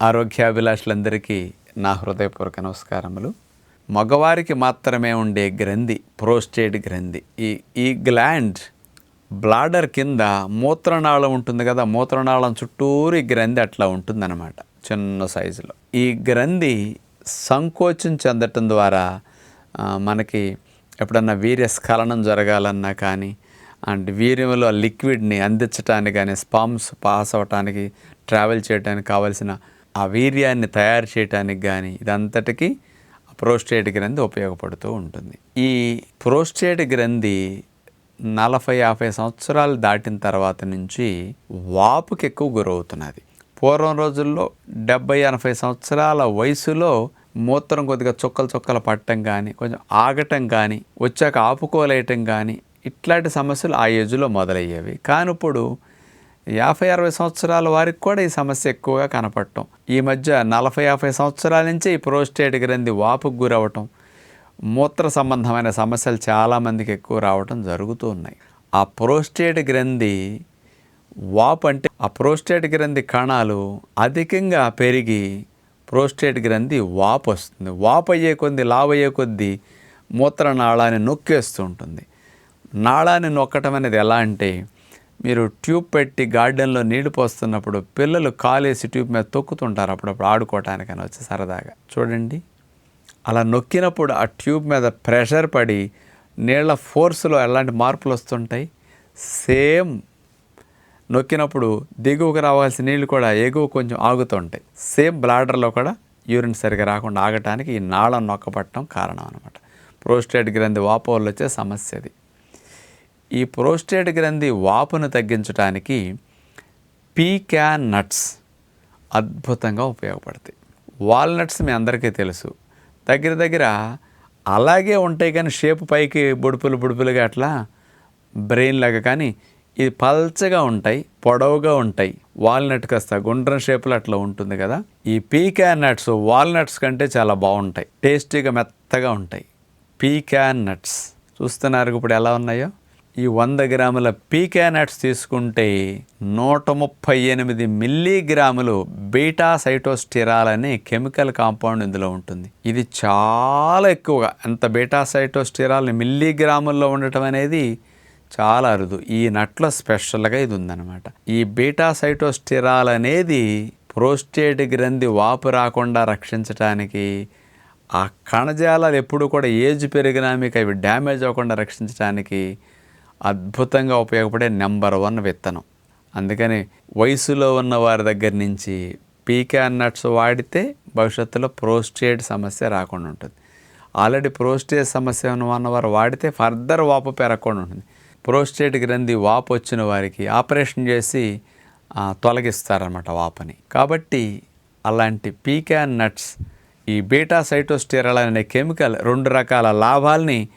ఆరోగ్యాభిలాషులందరికీ నా హృదయపూర్వక నమస్కారములు. మగవారికి మాత్రమే ఉండే గ్రంథి ప్రోస్టేట్ గ్రంథి. ఈ ఈ గ్లాండ్ బ్లాడర్ కింద మూత్రనాళం ఉంటుంది కదా మూత్రనాళం చుట్టూరు ఈ గ్రంథి అట్లా ఉంటుందన్నమాట చిన్న సైజులో. ఈ గ్రంథి సంకోచం చెందటం ద్వారా మనకి ఎప్పుడన్నా వీర్యస్ఖలనం జరగాలన్నా కానీ అండ్ వీర్యంలో లిక్విడ్ని అందించడానికి కానీ స్పామ్స్ పాస్ అవ్వటానికి ట్రావెల్ చేయడానికి కావలసిన ఆ వీర్యాన్ని తయారు చేయడానికి కానీ ఇదంతటికీ ప్రోస్టేట్ గ్రంథి ఉపయోగపడుతూ ఉంటుంది. ఈ ప్రోస్టేట్ గ్రంథి నలభై యాభై సంవత్సరాలు దాటిన తర్వాత నుంచి వాపుకి ఎక్కువ గురవుతున్నది. పూర్వం రోజుల్లో డెబ్బై ఎనభై సంవత్సరాల వయసులో మూత్రం కొద్దిగా చుక్కలు చుక్కలు పట్టడం కానీ కొంచెం ఆగటం కానీ వచ్చాక ఆపుకోలేయటం కానీ ఇట్లాంటి సమస్యలు ఆ ఏజ్లో మొదలయ్యేవి. కానీ ఇప్పుడు యాభై అరవై సంవత్సరాల వారికి కూడా ఈ సమస్య ఎక్కువగా కనపడటం. ఈ మధ్య నలభై యాభై సంవత్సరాల నుంచే ఈ ప్రోస్టేట్ గ్రంథి వాపుకు గురవటం మూత్ర సంబంధమైన సమస్యలు చాలామందికి ఎక్కువ రావటం జరుగుతూ ఉన్నాయి. ఆ ప్రోస్టేట్ గ్రంథి వాపు అంటే ఆ ప్రోస్టేట్ గ్రంథి కణాలు అధికంగా పెరిగి ప్రోస్టేట్ గ్రంథి వాపు వస్తుంది. వాపు అయ్యే కొద్ది లావు అయ్యే కొద్దీ మూత్రనాళాన్ని నొక్కేస్తూ ఉంటుంది. నాళాన్ని నొక్కటం అనేది ఎలా అంటే మీరు ట్యూబ్ పెట్టి గార్డెన్లో నీళ్ళు పోస్తున్నప్పుడు పిల్లలు కాలేసి ట్యూబ్ మీద తొక్కుతుంటారు అప్పుడప్పుడు ఆడుకోవటానికని వచ్చి సరదాగా. చూడండి. అలా నొక్కినప్పుడు ఆ ట్యూబ్ మీద ప్రెషర్ పడి నీళ్ళ ఫోర్స్లో ఎలాంటి మార్పులు వస్తుంటాయి? సేమ్ నొక్కినప్పుడు దిగువకు రావాల్సిన నీళ్ళు కూడా ఎగువ కొంచెం ఆగుతుంటాయి. సేమ్ బ్లాడర్లో కూడా యూరిన్ సరిగా రాకుండా ఆగటానికి ఈ నాళం నొక్కపట్టడం కారణం అనమాట ప్రోస్టేట్ గ్రంథి వాపు వచ్చే సమస్య అది ఈ ప్రోస్టేట్ గ్రంథి వాపును తగ్గించడానికి పీక్యాన్ నట్స్ అద్భుతంగా ఉపయోగపడతాయి. వాల్నట్స్ మీ అందరికీ తెలుసు. దగ్గర దగ్గర అలాగే ఉంటాయి కానీ షేప్ పైకి బుడుపులు బుడుపులుగా అట్లా బ్రెయిన్ లాగా కానీ ఇది పల్చగా ఉంటాయి పొడవుగా ఉంటాయి. వాల్నట్ కాస్త గుండ్రం షేపులు అట్లా ఉంటుంది కదా. ఈ పీక్యాన్ నట్స్ వాల్నట్స్ కంటే చాలా బాగుంటాయి. టేస్టీగా మెత్తగా ఉంటాయి. Pecan nuts. చూస్తున్నారు ఇప్పుడు ఎలా ఉన్నాయో? ఈ వంద గ్రాముల పీకానట్స్ తీసుకుంటే నూట ముప్పై ఎనిమిది మిల్లీగ్రాములు బీటా సైటోస్టిరాల్ అనే కెమికల్ కాంపౌండ్ ఇందులో ఉంటుంది. ఇది చాలా ఎక్కువగా అంత బీటా సైటోస్టిరాల్ మిల్లీగ్రాముల్లో ఉండటం అనేది చాలా అరుదు. ఈ నట్లో స్పెషల్గా ఇది ఉందన్నమాట. ఈ బీటా సైటోస్టిరాల్ అనేది ప్రోస్టేట్ గ్రంథి వాపు రాకుండా రక్షించటానికి ఆ కణజాలాలు ఎప్పుడు కూడా ఏజ్ పెరిగినా మీకు అవి డ్యామేజ్ అవ్వకుండా రక్షించడానికి అద్భుతంగా ఉపయోగపడే నెంబర్ వన్ విత్తనం. అందుకని వయసులో ఉన్న వారి దగ్గర నుంచి పీకా నట్స్ వాడితే భవిష్యత్తులో ప్రోస్టేట్ సమస్య రాకుండా ఉంటుంది. ఆల్రెడీ ప్రోస్టేట్ సమస్య ఉన్న ఉన్నవారు వాడితే ఫర్దర్ వాపు పెరగకుండా ఉంటుంది. ప్రోస్టేట్ గ్రంథి వాపు వచ్చిన వారికి ఆపరేషన్ చేసి తొలగిస్తారనమాట వాపని. కాబట్టి అలాంటి పీకాన్ నట్స్ ఈ బీటా సైటోస్టిరల్ అనే కెమికల్ రెండు రకాల లాభాల్ని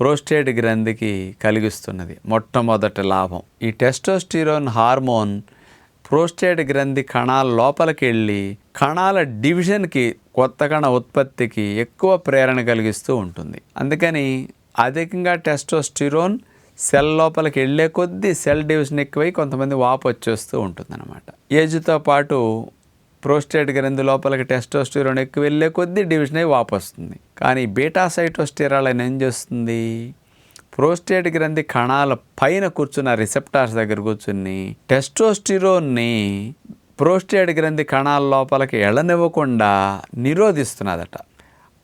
ప్రోస్టేట్ గ్రంథికి కలిగిస్తున్నది. మొట్టమొదటి లాభం. ఈ టెస్టోస్టిరోన్ హార్మోన్ ప్రోస్టేట్ గ్రంథి కణాల లోపలికి వెళ్ళి కణాల డివిజన్కి కొత్త కణ ఉత్పత్తికి ఎక్కువ ప్రేరణ కలిగిస్తూ ఉంటుంది. అందుకని అధికంగా టెస్టోస్టిరోన్ సెల్ లోపలికి వెళ్ళే కొద్దీ సెల్ డివిజన్ ఎక్కువై కొంతమంది వాపు వచ్చేస్తూ ఉంటుందన్నమాట. ఏజ్తో పాటు ప్రోస్టేట్ గ్రంథి లోపలికి టెస్టోస్టిరోన్ ఎక్కువ వెళ్ళే కొద్దీ డివిజన్ అయి వాపొస్తుంది. కానీ బీటాసైటోస్టిరాల్ అని ఏం చేస్తుంది? ప్రోస్టేట్ గ్రంథి కణాల పైన కూర్చున్న రిసెప్టార్స్ దగ్గర కూర్చుని టెస్టోస్టిరోన్ని ప్రోస్టేట్ గ్రంథి కణాల లోపలికి ఎళ్ళనివ్వకుండా నిరోధిస్తున్నదట.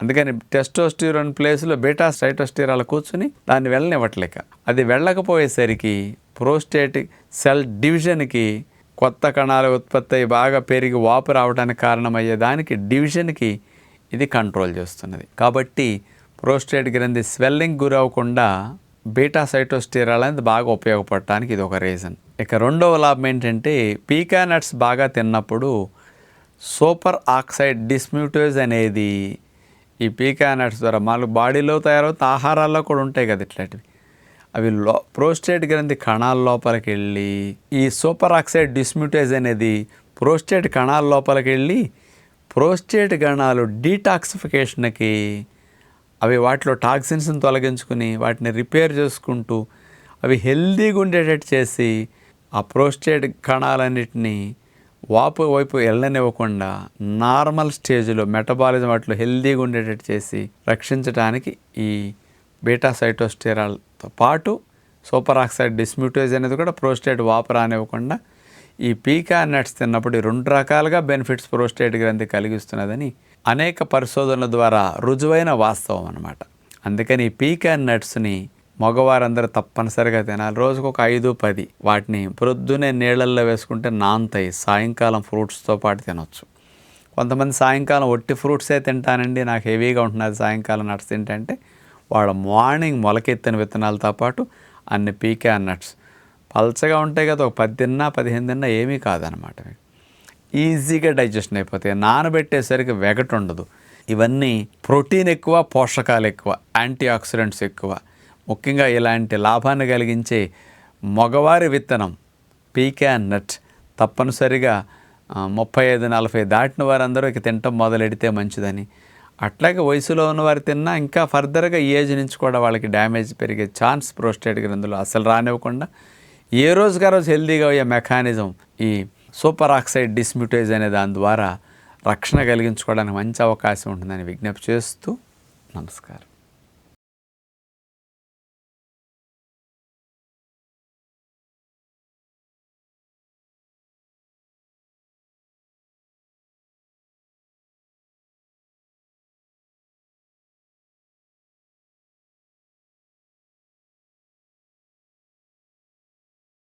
అందుకని టెస్టోస్టిరోన్ ప్లేస్లో బీటా సైటోస్టిరాల్ కూర్చుని దాన్ని వెళ్ళనివ్వట్లేక. అది వెళ్ళకపోయేసరికి ప్రోస్టేట్ సెల్ డివిజన్కి కొత్త కణాల ఉత్పత్తి అయి బాగా పెరిగి వాపు రావడానికి కారణమయ్యే దానికి డివిజన్కి ఇది కంట్రోల్ చేస్తున్నది. కాబట్టి ప్రోస్టేట్ గ్రంథి స్వెల్లింగ్ గురవకుండా బీటా సైటోస్టీరాల్ అనేది బాగా ఉపయోగపడటానికి ఇది ఒక రీజన్ ఇక రెండవ లాభం ఏంటంటే పీకా నట్స్ బాగా తిన్నప్పుడు సూపర్ ఆక్సైడ్ డిస్మ్యూటోజ్ అనేది ఈ పీకా నట్స్ ద్వారా మన బాడీలో తయారవుతున్న ఆహారాల్లో కూడా ఉంటాయి కదా ఇట్లాంటివి. అవి లో ప్రోస్టేట్ గ్రంథి కణాల లోపలికి వెళ్ళి ఈ సూపర్ ఆక్సైడ్ డిస్మ్యూటేజ్ అనేది ప్రోస్టేట్ కణాల లోపలికి వెళ్ళి ప్రోస్టేట్ కణాలు డీటాక్సిఫికేషన్కి అవి వాటిలో టాక్సిన్స్ని తొలగించుకుని వాటిని రిపేర్ చేసుకుంటూ అవి హెల్దీగా ఉండేటట్టు చేసి ఆ ప్రోస్టేట్ కణాలన్నిటినీ వాపు వైపు వెళ్ళనివ్వకుండా నార్మల్ స్టేజ్లో మెటబాలిజం వాటిలో హెల్దీగా ఉండేటట్టు చేసి రక్షించడానికి ఈ బీటా సైటోస్టెరాల్ తో పాటు సూపర్ ఆక్సైడ్ డిస్మ్యూటేజ్ అనేది కూడా ప్రోస్టేట్ వాపు అనివ్వకుండా ఈ పీకా నట్స్ తిన్నప్పుడు రెండు రకాలుగా బెనిఫిట్స్ ప్రోస్టేట్ గ్రంథి కలిగిస్తున్నదని అనేక పరిశోధనల ద్వారా రుజువైన వాస్తవం అనమాట అందుకని ఈ పీకా నట్స్ని మగవారందరూ తప్పనిసరిగా తినాలి. రోజుకు ఒక ఐదు పది వాటిని ప్రొద్దునే నీళ్ళల్లో వేసుకుంటే నాంతాయి. సాయంకాలం ఫ్రూట్స్తో పాటు తినొచ్చు. కొంతమంది సాయంకాలం ఒట్టి ఫ్రూట్సే తింటానండి. నాకు హెవీగా ఉంటున్నది సాయంకాలం నట్స్ తింటే వాళ్ళ మార్నింగ్ మొలకెత్తిన విత్తనాలతో పాటు అన్ని పీకా నట్స్. పల్చగా ఉంటాయి కదా ఒక పది తిన్నా పదిహేను తిన్నా ఏమీ కాదనమాట ఈజీగా డైజెషన్ అయిపోతాయి. నానబెట్టేసరికి వెగట ఉండదు. ఇవన్నీ ప్రోటీన్ ఎక్కువ పోషకాలు ఎక్కువ యాంటీ ఆక్సిడెంట్స్ ఎక్కువ. ముఖ్యంగా ఇలాంటి లాభాన్ని కలిగించే మగవారి విత్తనం పీకాన్ నట్ తప్పనిసరిగా ముప్పై ఐదు నలభై దాటిన వారందరూ ఇక తినటం మొదలెడితే మంచిదని. అట్లాగే వయసులో ఉన్నవారు తిన్నా ఇంకా ఫర్దర్గా ఈ ఏజ్ నుంచి కూడా వాళ్ళకి డ్యామేజ్ పెరిగే ఛాన్స్ ప్రోస్టేట్ గ్రంథులు అసలు రానివ్వకుండా ఏ రోజుగా రోజు హెల్దీగా అయ్యే మెకానిజం ఈ సూపర్ ఆక్సైడ్ డిస్మ్యూటేజ్ అనే దాని ద్వారా రక్షణ కలిగించుకోవడానికి మంచి అవకాశం ఉంటుందని విజ్ఞప్తి చేస్తూ నమస్కారం.